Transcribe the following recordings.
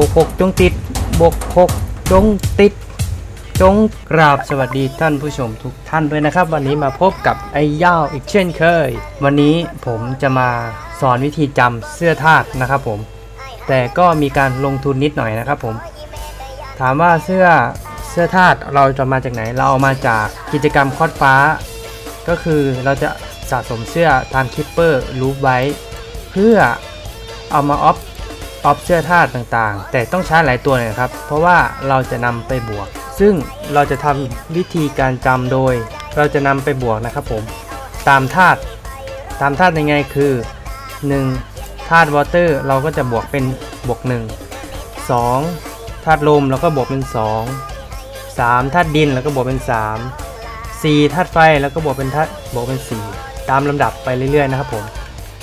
บวกหกจงติดบวกหกจงติด จงกราบสวัสดีท่านผู้ชมทุกท่านด้วยนะครับ วันนี้มาพบกับไอ้ย่าวอีกเช่นเคย วันนี้ผมจะมาสอนวิธีจำเสื้อทาสนะครับผม แต่ก็มีการลงทุนนิดหน่อยนะครับผม ถามว่าเสื้อเสื้อทาสเราจะมาจากไหน เราเอามาจากกิจกรรมคอดฟ้า ก็คือเราจะสะสมเสื้อทางคิปเปอร์รูปไว้ เพื่อเอามาออฟ ออฟเสื้อทาสต่างๆ แต่ต้องใช้หลายตัวน่ยครับ เพราะว่าเราจะนำไปบวก ซึ่งเราจะทำวิธีการจำโดย เราจะนำไปบวกนะครับผม ตามธาตุตามธาตุยังไงคือ 1. ธาตุวอเตอร์เราก็จะบวกเป็นบวก 1 2. ธาตุลมเราก็บวกเป็น 2 3. ธาตุดินแล้วก็บวกเป็น 3 4. ธาตุไฟแล้วก็บวกเป็นธาตุบวกเป็น 4 ตามลำดับไปเรื่อยๆนะครับผม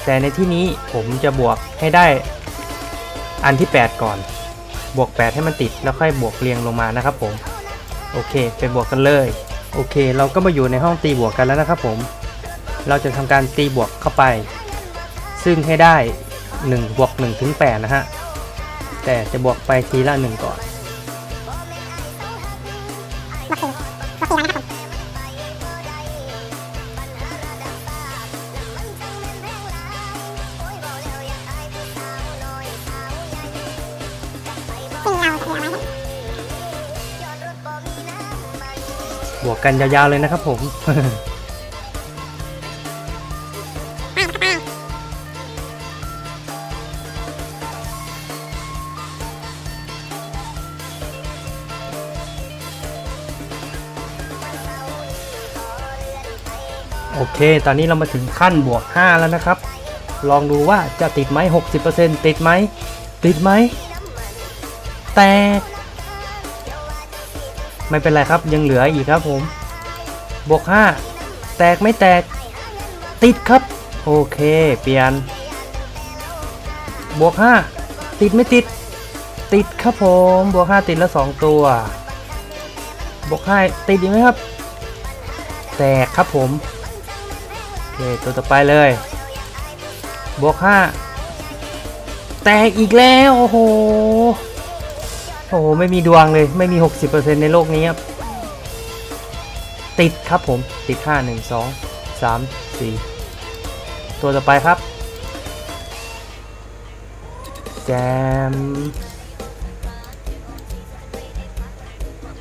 แต่ในที่นี้ผมจะบวกให้ได้ อันที่ 8 ก่อน บวก 8 ให้มันติดแล้วค่อยบวกเรียงลงมานะครับผมโอเคไปบวกกันเลย โอเค เราก็มาอยู่ในห้องตีบวกกันแล้วนะครับผม เราจะทำการตีบวกเข้าไป ซึ่งให้ได้1บวก1ถึง8นะฮะแต่จะบวกไปทีละ 1 ก่อน บวกกันยาวๆเลยนะครับผมโอเค ตอนนี้เรามาถึงขั้นบวก 5 แล้วนะครับ ลองดูว่าจะติดไหม60%ติดไหม ติดไหม แตก ไม่เป็นไรครับยังเหลืออีกครับผม บวก 5 แตกไม่แตก ติดครับ โอเค เปลี่ยน บวก 5 ติดไม่ติด ติดครับผม บวก 5 ติดแล้ว 2 ตัว บวก 5 ติดอีกไหมครับ แตกครับผม โอเค ตัวต่อไปเลย บวกห้าแตกอีกแล้ว โอ้โห อ้โห ไม่มีดวงเลย ไม่มี 60%ในโลกนี้ครับ ติดครับผม ติด 5 1 2 3 4 ตัวต่อไปครับ แจม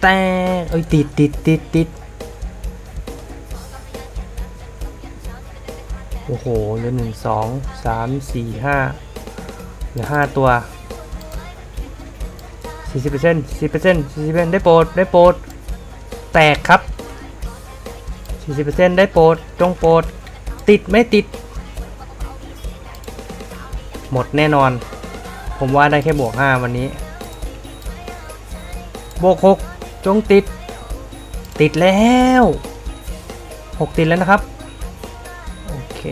แตกเอ้ย ติดติดติดติดโอ้โห เหลือหนึ่งสองสามสี่ห้าเหลือห้าตัว สี่สิบเปอร์เซ็นต์สี่เปอร์เซ็นต์สี่สิบเปอร์เซ็นต์ได้โปรดได้โปรดแตกครับสี่สิบเปอร์เซ็นต์ได้โปรดจงโปรดติดไม่ติด หมดแน่นอน ผมว่าได้แค่บวกห้าวันนี้ บวกหกจงติด ติดแล้วหกติดแล้วนะครับ โอเค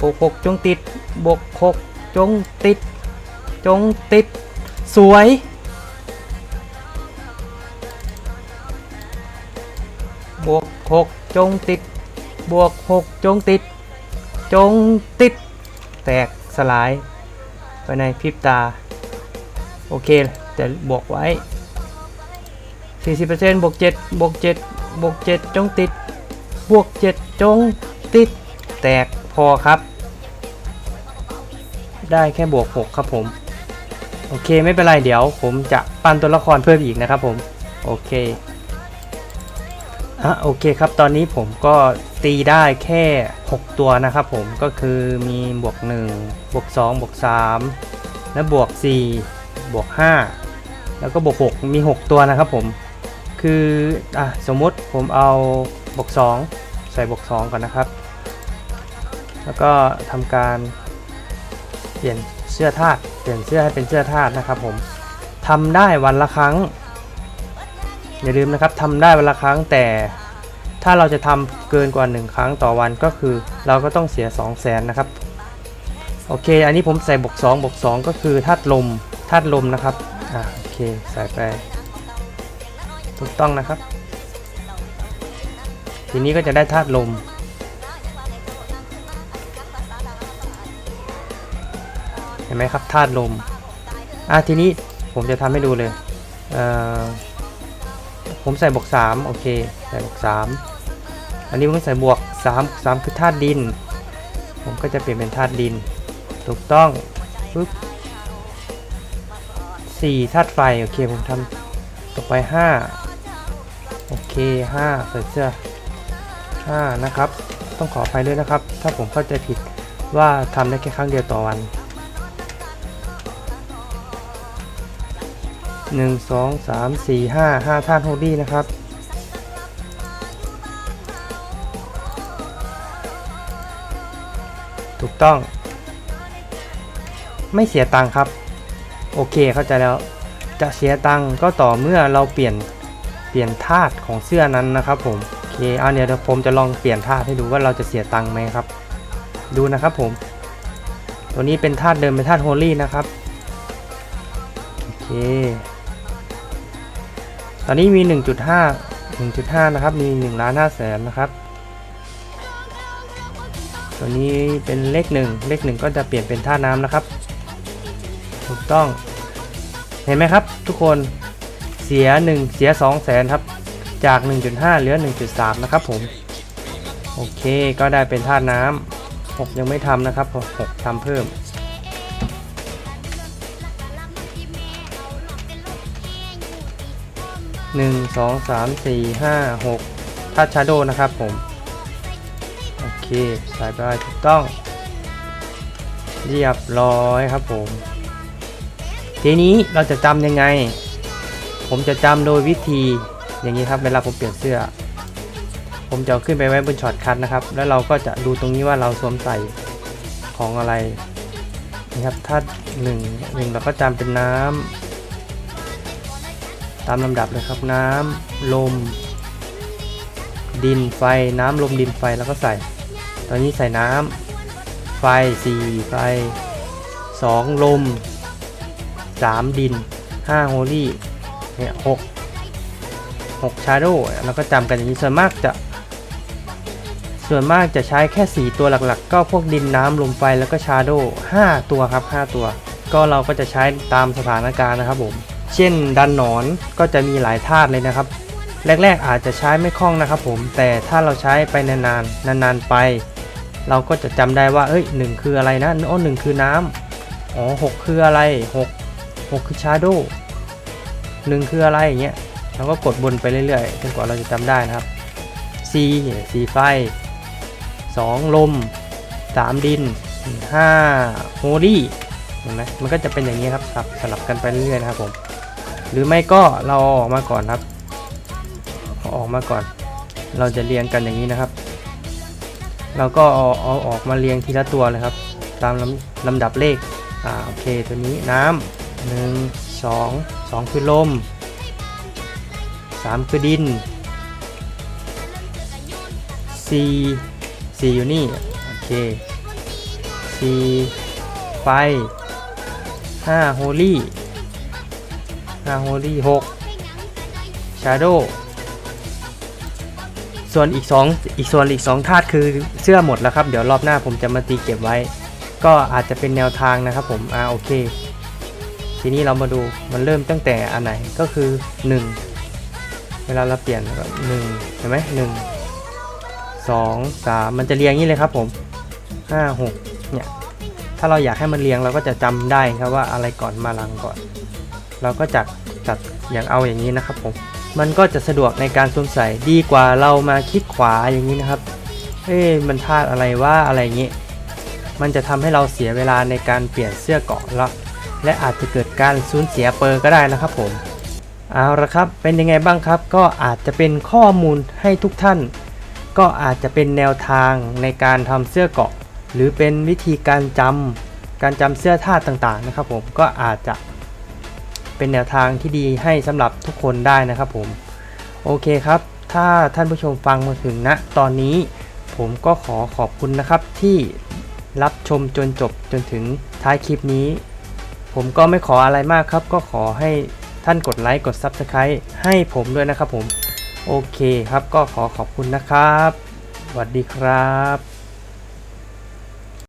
บวกหกจงติด บวกหกจงติด จงติด สวย บวกหกจงติด บวกหกจงติด จงติด แตกสลาย ไปในพริบตา โอเคจะบวกไว้ 40%บวก7บวก7บวก7จงติด บวก7จงติด แตกพอครับ ได้แค่บวก 6 ครับผม โอเคไม่เป็นไรเดี๋ยว ผมจะปั้นตัวละครเพิ่มอีกนะครับผม โอเคอะโอเคครับตอนนี้ผมก็ตีได้แค่ 6 ตัวนะครับผมก็คือมีบวก 1 บวก 2 บวก 3 และบวก 4 บวก 5 แล้วก็บวก 6 มี 6 ตัวนะครับผม คืออะสมมติผมเอาบวก 2 ใส่บวก 2 ก่อนนะครับ แล้วก็ทำการ เปลี่ยนเสื้อธาตุเปลี่ยนเสื้อให้เป็นเสื้อธาตุนะครับผมทำได้วันละครั้ง อย่าลืมนะครับทำได้วันละครั้งแต่ถ้าเราจะทำเกินกว่า 1 ครั้งต่อวันก็คือ เราก็ต้องเสีย 2 0 0แสนนะครับโอเค อันนี้ผมใส่บวก2บวก2ก็คือธาตุลมธาตุลมนะครับอ่าโอเคใส่ไปถูกต้องนะครับ ทีนี้ก็จะได้ธาตุลม ห็นไหมครับธาตุลมอะทีนี้ผมจะทำให้ดูเลยเผมใส่บวก3โอเคใส่บวก3อันนี้ผมใส่บวก3 3คือธาตุดิน ผมก็จะเปลี่ยนเป็นธาตุดิน ถูกต้องปึ๊บ4ธาตุไฟโอเคผมทำต่อไป5โอเค5ใส่เสื้อ5นะครับ ต้องขออภัยด้วยนะครับ ถ้าผมเข้าใจผิดว่าทำได้แค่ครั้งเดียวต่อวัน 1 2 3 4 5 5ธาตุโฮลี่นะครับ ถูกต้อง ไม่เสียตังค์ครับ โอเคเข้าใจแล้ว จะเสียตังค์ก็ต่อเมื่อเราเปลี่ยนเปลี่ยนธาตุของเสื้อนั้นนะครับผมโอเคเอาเดี๋ยเดี๋ยวผมจะลองเปลี่ยนธาตุให้ดูว่าเราจะเสียตังค์ไหมครับ ดูนะครับผม ตัวนี้เป็นธาตุเดิมเป็นธาตุโฮลี่นะครับโอเค อนนี้มี 1.5 1.5 นะครับ มี1ล้าน5แสนนะครับ ตัวนี้เป็นเลข 1 เลข 1 ก็จะเปลี่ยนเป็นธาน้ำนะครับ ถูกต้อง เห็นไหมครับ ทุกคน เสีย 1 เสีย 2 แสนครับ จาก 1.5 เหลือ 1.3 นะครับผม โอเค ก็ได้เป็นธาน้ำ6ยังไม่ทำนะครับ6ทำเพิ่ม หนึ่งสองสามสี่ห้าหกทัชชาโดนะครับผม โอเคใส่ไปถูกต้อง เรียบร้อยครับผม ทีนี้เราจะจำยังไง ผมจะจำโดยวิธีอย่างนี้ครับเวลาผมเปลี่ยนเสื้อ ผมจะขึ้นไปไว้บนช็อตคัทนะครับ แล้วเราก็จะดูตรงนี้ว่าเราสวมใส่ของอะไรนะครับถ้าหนึ่งหนึ่งเราก็จำเป็นน้ำามลำดับเลยครับน้ำลม ดินไฟน้ำลมดินไฟแล้วก็ใส่ ตอนนี้ใส่น้ำไฟ4ไฟ2ลม 3 ดิน5โฮลี่เนี่ย6 6ชาโดแล้วก็จำกันอย่างนี้ส่วนมากจะ ส่วนมากจะใช้แค่ 4 ตัวหลักๆ ก็พวกดินน้ำลมไฟแล้วก็ชาโด5ตัวครับ 5 ตัว ก็เราก็จะใช้ตามสถานการณ์นะครับผม เช่นดันหนอนก็จะมีหลายธาตุเลยนะครับ แรกๆอาจจะใช้ไม่คล่องนะครับผมแต่ถ้าเราใช้ไปนานๆนานๆไป เราก็จะจำได้ว่าเอ้ยหนึ่งคืออะไรนะอ๋อหนึ่งคือน้ำอ๋อหกคืออะไรหกหกคือชาร์โดหนึ่งคืออะไรอย่างเงี้ยเราก็กดบนไปเรื่อยๆจนกว่าเราจะจำได้นะครับ C สีไฟ 2 ลม 3 ดิน 5 โฮลี่เห็นไหมมันก็จะเป็นอย่างนี้ครับสลับสลับกันไปเรื่อยๆนะครับผม หรือไม่ก็เราออกมาก่อนครับ ออกมาก่อน เราจะเรียงกันอย่างนี้นะครับ เราก็เอาเอาออกมาเรียงทีละตัวเลยครับ ตามลำลำดับเลขอ่าโอเคตัวนี้น้ำหนึ่งสองสองคือลมสามคือดินสี่สี่อยู่นี่โอเคสี่ไฟห้าโฮลี่าโฮลี่หกชาโดส่วนอีกสองอีกส่วนอีกสองธาตุคือเสื้อหมดแล้วครับ เดี๋ยวรอบหน้าผมจะมาตีเก็บไว้ ก็อาจจะเป็นแนวทางนะครับผมอ่าโอเค ทีนี้เรามาดูมันเริ่มตั้งแต่อันไหนก็คือ 1 เวลาเราเปลี่ยนก็หนึ่งเห็นไหมหนึ่งสองสามมันจะเรียงนี้เลยครับผมห้าหกเนี่ยถ้าเราอยากให้มันเรียงเราก็จะจำได้ครับว่าอะไรก่อนมาหลังก่อน เราก็จัดจัดอย่างเอาอย่างนี้นะครับผมมันก็จะสะดวกในการสวมใส่ดีกว่าเรามาคลิกขวาอย่างนี้นะครับเฮ้ยมันพลาดอะไรว่าอะไรอย่างนี้ มันจะทำให้เราเสียเวลาในการเปลี่ยนเสื้อเกาะละและอาจจะเกิดการสูญเสียเปอร์ก็ได้นะครับผมเอาละครับเป็นยังไงบ้างครับ ก็อาจจะเป็นข้อมูลให้ทุกท่าน ก็อาจจะเป็นแนวทางในการทำเสื้อเกาะ หรือเป็นวิธีการจำการจำเสื้อท่าต่างๆนะครับผมก็อาจจะ เป็นแนวทางที่ดีให้สำหรับทุกคนได้นะครับผม โอเคครับ ถ้าท่านผู้ชมฟังมาถึงณตอนนี้ ผมก็ขอขอบคุณนะครับที่รับชมจนจบจนถึงท้ายคลิปนี้ ผมก็ไม่ขออะไรมากครับ ก็ขอให้ท่านกดไลค์กด Subscribe ให้ผมด้วยนะครับผม โอเคครับก็ขอขอบคุณนะครับสวัสดีครับ